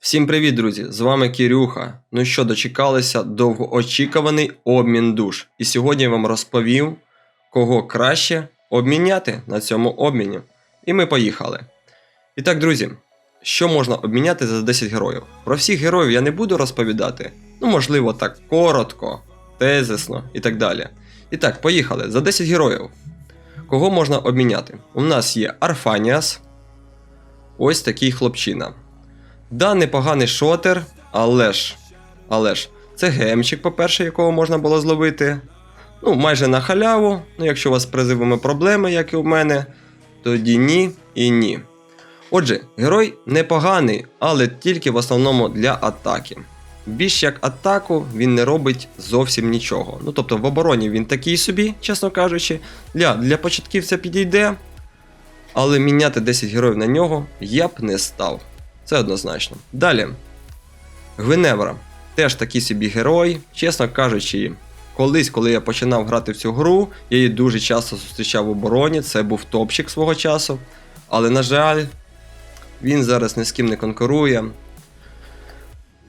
Всім привіт, друзі! З вами Кірюха. Ну що, дочекалися довгоочікуваний обмін душ. І сьогодні я вам розповім, кого краще обміняти на цьому обміні. І ми поїхали. І так, друзі, що можна обміняти за 10 героїв? Про всіх героїв я не буду розповідати. Ну, можливо, так коротко, тезисно і так далі. І так, поїхали. За 10 героїв. Кого можна обміняти? У нас є Арфаніас. Ось такий хлопчина. Да, непоганий шотер, але ж. Але ж, це гемчик, по-перше, якого можна було зловити. Ну, майже на халяву. Ну, якщо у вас з призивами проблеми, як і у мене, тоді ні і ні. Отже, герой непоганий, але тільки в основному для атаки. Більш як атаку він не робить зовсім нічого. Ну тобто в обороні він такий собі, чесно кажучи. Для, для початківця підійде, але міняти 10 героїв на нього я б не став. Це однозначно. Далі. Гвиневра. Теж такий собі герой. Чесно кажучи, колись, коли я починав грати в цю гру, я її дуже часто зустрічав в обороні. Це був топчик свого часу. Але, на жаль, він зараз ні з ким не конкурує.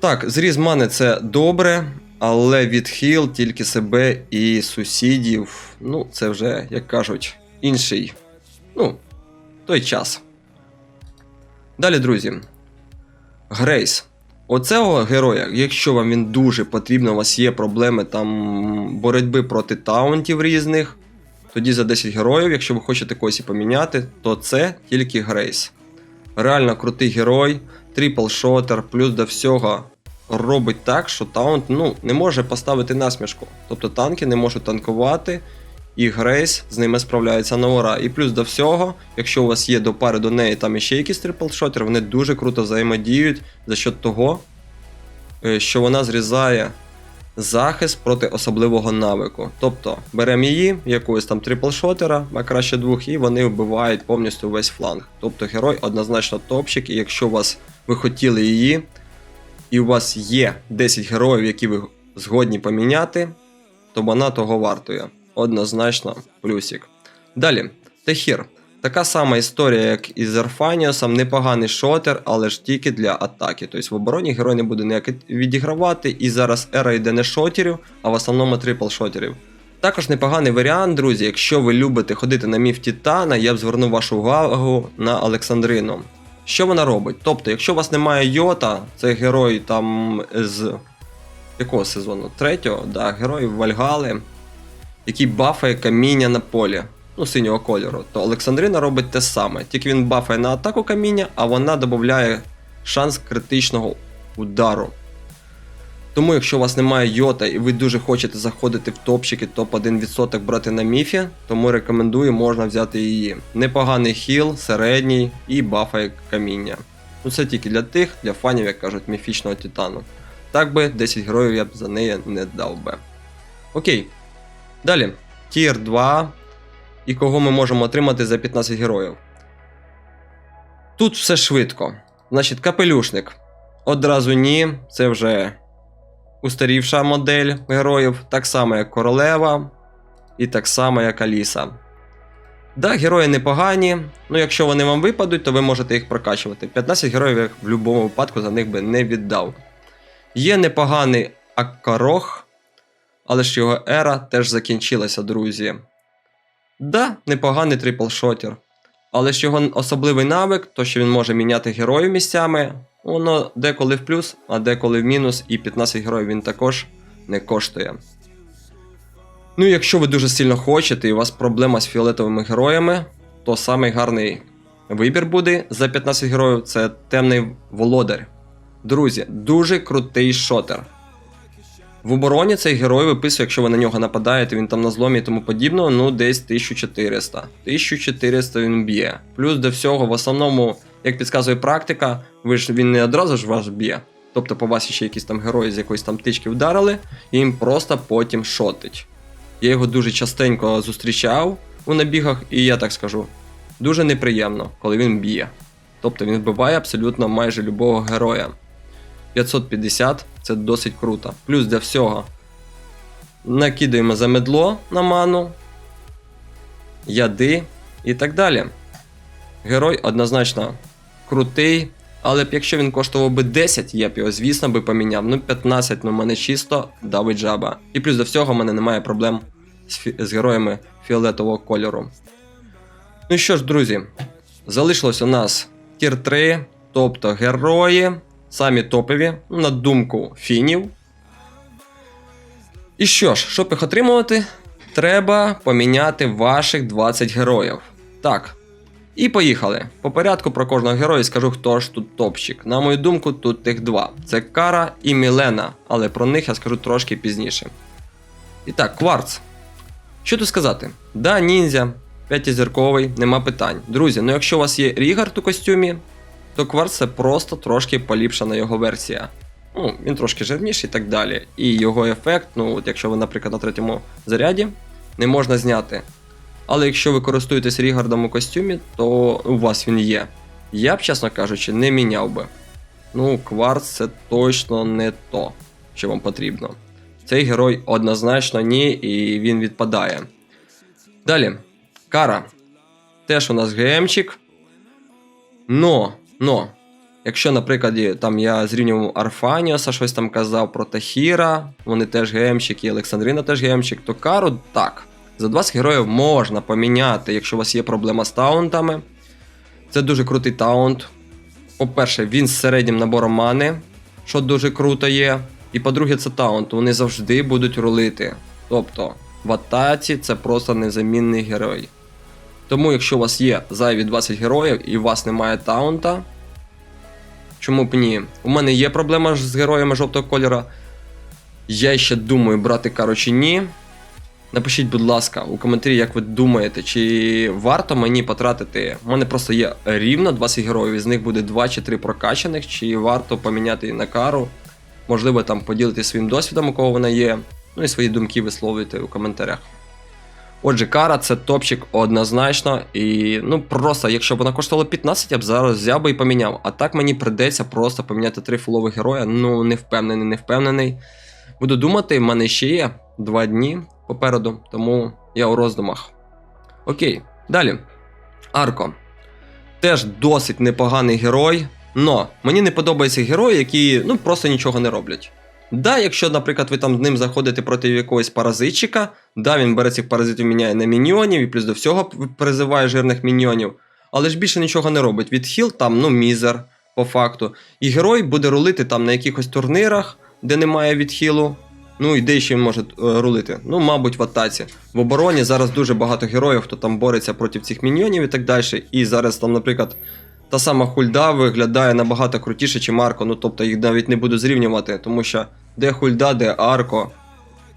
Так, зріз мани це добре, але відхил тільки себе і сусідів. Ну, це вже, як кажуть, інший. Ну, той час. Далі, друзі. Грейс. Оцього героя, якщо вам він дуже потрібно, у вас є проблеми там боротьби проти таунтів різних, тоді за 10 героїв, якщо ви хочете когось і поміняти, то це тільки Грейс. Реально крутий герой, трипл шотер, плюс до всього робить так, що таунт ну, не може поставити насмішку. Тобто танки не можуть танкувати, і Грейс з ними справляється на ура. І плюс до всього, якщо у вас є до пари до неї там іще якісь трипл-шотери, вони дуже круто взаємодіють за счет того, е, що вона зрізає захист проти особливого навику. Тобто беремо її, якогось там трипл-шотера, а краще двох, і вони вбивають повністю весь фланг. Тобто герой однозначно топчик, і якщо у вас ви хотіли її, і у вас є 10 героїв, які ви згодні поміняти, то вона того вартує однозначно плюсик. Далі, Техір. Така сама історія, як і з Арфаніосом, непоганий шотер, але ж тільки для атаки. Тобто в обороні герой не буде ніяк відігравати, і зараз ера йде не шотерів, а в основному трипл шотерів. Також непоганий варіант, друзі, якщо ви любите ходити на міф Титана, я б звернув вашу увагу на Олександрину. Що вона робить? Тобто, якщо у вас немає Йота, це герой там з якого сезону? Третього, да, герой Вальгали який бафає каміння на полі, ну, синього кольору, то Олександрина робить те саме. Тільки він бафає на атаку каміння, а вона додає шанс критичного удару. Тому, якщо у вас немає йота і ви дуже хочете заходити в топчики, топ-1% брати на міфі, тому рекомендую, можна взяти її. Непоганий хіл, середній і бафає каміння. Ну це тільки для тих, для фанів, як кажуть, міфічного титану. Так би 10 героїв я б за неї не дав би. Окей. Далі, Тір 2. І кого ми можемо отримати за 15 героїв. Тут все швидко. Значить, капелюшник. Одразу ні, це вже устарівша модель героїв, так само, як королева, і так само, як Аліса. Да, герої непогані, ну якщо вони вам випадуть, то ви можете їх прокачувати. 15 героїв я в будь-якому випадку за них би не віддав. Є непоганий Аккарох. Але ж його ера теж закінчилася, друзі. Да, непоганий трипл-шотер. Але ж його особливий навик, то що він може міняти героїв місцями, воно деколи в плюс, а деколи в мінус, і 15 героїв він також не коштує. Ну якщо ви дуже сильно хочете і у вас проблема з фіолетовими героями, то самий гарний вибір буде за 15 героїв це темний володар. Друзі, дуже крутий шотер. В обороні цей герой виписує, якщо ви на нього нападаєте, він там на зломі і тому подібного, ну десь 1400. 1400 він б'є. Плюс до всього, в основному, як підказує практика, ви ж він не одразу ж вас б'є. Тобто по вас ще якісь там герої з якоїсь там тички вдарили, і їм просто потім шотить. Я його дуже частенько зустрічав у набігах, і я так скажу, дуже неприємно, коли він б'є. Тобто він вбиває абсолютно майже любого героя. 550 це досить круто. Плюс для всього. Накидаємо за медло на ману, яди і так далі. Герой однозначно крутий, Але б якщо він коштував би 10, я б його, звісно, би поміняв. Ну, 15, ну мене чисто давить жаба. І плюс до всього в мене немає проблем з, з героями фіолетового кольору. Ну що ж, друзі, залишилось у нас тір 3, тобто герої, самі топові, на думку фінів. І що ж, щоб їх отримувати, треба поміняти ваших 20 героїв. Так. І поїхали. По порядку про кожного героя скажу, хто ж тут топчик. На мою думку, тут тих два: це Кара і Мілена, але про них я скажу трошки пізніше. І так, кварц. Що тут сказати? Да, ніндзя, п'ятизірковий, нема питань. Друзі, ну якщо у вас є Рігард у костюмі, то кварц це просто трошки поліпшена його версія. Ну, він трошки жирніший і так далі. І його ефект, ну, от якщо ви, наприклад, на третьому заряді, не можна зняти. Але якщо ви користуєтесь Рігардом у костюмі, то у вас він є. Я б, чесно кажучи, не міняв би. Ну, кварц це точно не то, що вам потрібно. Цей герой однозначно ні, і він відпадає. Далі, Кара. Теж у нас ГМчик. Но, но, якщо, наприклад, там я зрівнював Арфаніоса, щось там казав про Тахіра, вони теж ГМчик, і Олександрина теж ГМчик, то Кару так. За 20 героїв можна поміняти, якщо у вас є проблема з таунтами. Це дуже крутий таунт. По-перше, він з середнім набором мани, що дуже круто є. І по-друге, це таунт. Вони завжди будуть рулити. Тобто, в атаці це просто незамінний герой. Тому, якщо у вас є зайві 20 героїв і у вас немає таунта, чому б ні? У мене є проблема з героями жовтого кольора. Я ще думаю, брати кару чи ні. Напишіть, будь ласка, у коментарі, як ви думаєте, чи варто мені потратити. У мене просто є рівно 20 героїв, із них буде 2 чи 3 прокачаних, чи варто поміняти на кару. Можливо, там поділитися своїм досвідом, у кого вона є. Ну і свої думки висловлюйте у коментарях. Отже, кара це топчик однозначно. І ну просто, якщо б вона коштувала 15, я б зараз взяв би і поміняв. А так мені придеться просто поміняти три фулових героя. Ну, не впевнений, не впевнений. Буду думати, в мене ще є 2 дні попереду, тому я у роздумах. Окей, далі. Арко. Теж досить непоганий герой. Но мені не подобаються герої, які ну просто нічого не роблять. Да, якщо, наприклад, ви там ним заходите проти якогось паразитчика, да, він бере цих паразитів, міняє на міньйонів і плюс до всього призиває жирних міньйонів, але ж більше нічого не робить. Відхил там, ну, мізер, по факту. І герой буде рулити там на якихось турнірах, де немає відхилу. Ну і де ще він може е, рулити? Ну, мабуть, в атаці. В обороні зараз дуже багато героїв, хто там бореться проти цих міньйонів і так далі. І зараз там, наприклад, та сама хульда виглядає набагато крутіше, ніж Арко. Ну тобто їх навіть не буду зрівнювати, тому що де хульда, де Арко,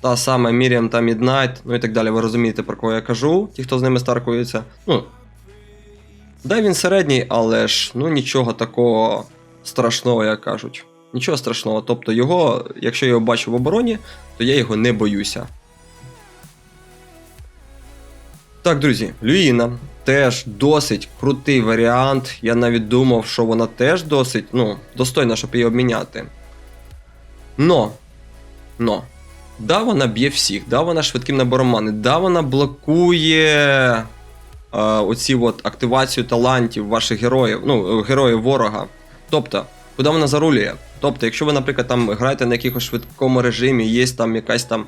та сама Міріам та Міднайт, ну і так далі. Ви розумієте, про кого я кажу, ті, хто з ними старкується. Ну. Да, він середній, але ж ну нічого такого страшного, як кажуть. Нічого страшного. Тобто його, якщо я його бачу в обороні, то я його не боюся. Так, друзі, Люїна теж досить крутий варіант. Я навіть думав, що вона теж досить ну, достойна, щоб її обміняти. Но, но, да, вона б'є всіх, да, вона швидким набором мани, да, вона блокує е, оці от активацію талантів ваших героїв, ну, героїв ворога. Тобто, куди вона зарулює? Тобто, якщо ви, наприклад, там граєте на якихось швидкому режимі, є там якась там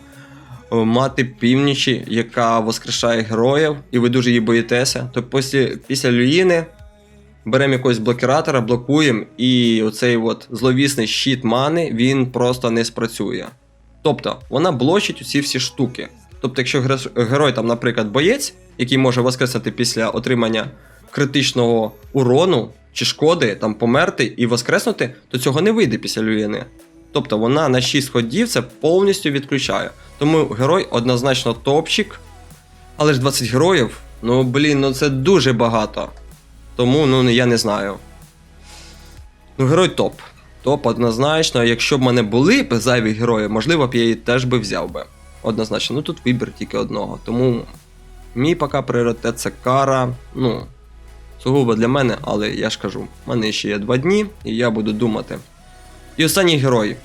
мати північі, яка воскрешає героїв, і ви дуже її боїтеся, то після, після Люїни беремо якогось блокіратора, блокуємо, і оцей от зловісний щит мани він просто не спрацює. Тобто, вона блочить усі всі штуки. Тобто, якщо герой, там, наприклад, боєць, який може воскреснути після отримання критичного урону чи шкоди, там померти і воскреснути, то цього не вийде після Люїни. Тобто вона на 6 ходів це повністю відключає. Тому герой однозначно топчик. Але ж 20 героїв, ну блін, ну це дуже багато. Тому ну я не знаю. Ну, герой топ. Топ однозначно. Якщо б мене були б зайві герої, можливо б я її теж би взяв би. Однозначно. Ну тут вибір тільки одного. Тому мій поки пріоритет це кара. Ну, сугубо для мене, але я ж кажу, в мене ще є два дні, і я буду думати. І останній герой.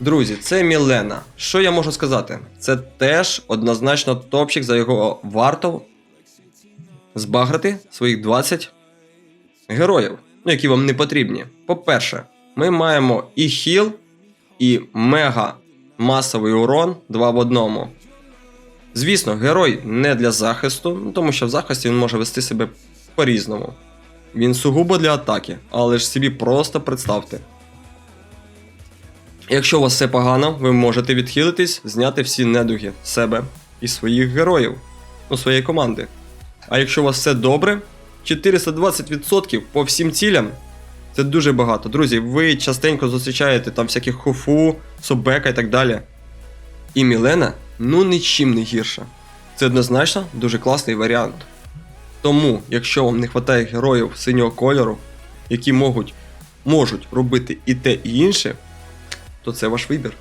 Друзі, це Мілена. Що я можу сказати? Це теж однозначно топчик, за його варто збаграти своїх 20 героїв. ну, які вам не потрібні. По-перше, ми маємо і хіл, і мега масовий урон 2 в одному. Звісно, герой не для захисту, ну, тому що в захисті він може вести себе по-різному. Він сугубо для атаки, але ж собі просто представте. Якщо у вас все погано, ви можете відхилитись, зняти всі недуги себе і своїх героїв, ну своєї команди. А якщо у вас все добре, 420% по всім цілям це дуже багато. Друзі, ви частенько зустрічаєте там всяких хуфу, собека і так далі. І Мілена ну нічим не гірша. Це однозначно дуже класний варіант. Тому, якщо вам не вистачає героїв синього кольору, які можуть, можуть робити і те, і інше, то це ваш вибір.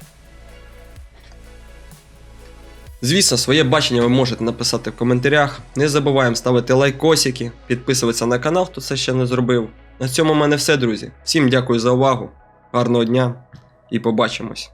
Звісно, своє бачення ви можете написати в коментарях. Не забуваємо ставити лайкосики, підписуватися на канал, хто це ще не зробив. На цьому в мене все, друзі. Всім дякую за увагу, гарного дня і побачимось.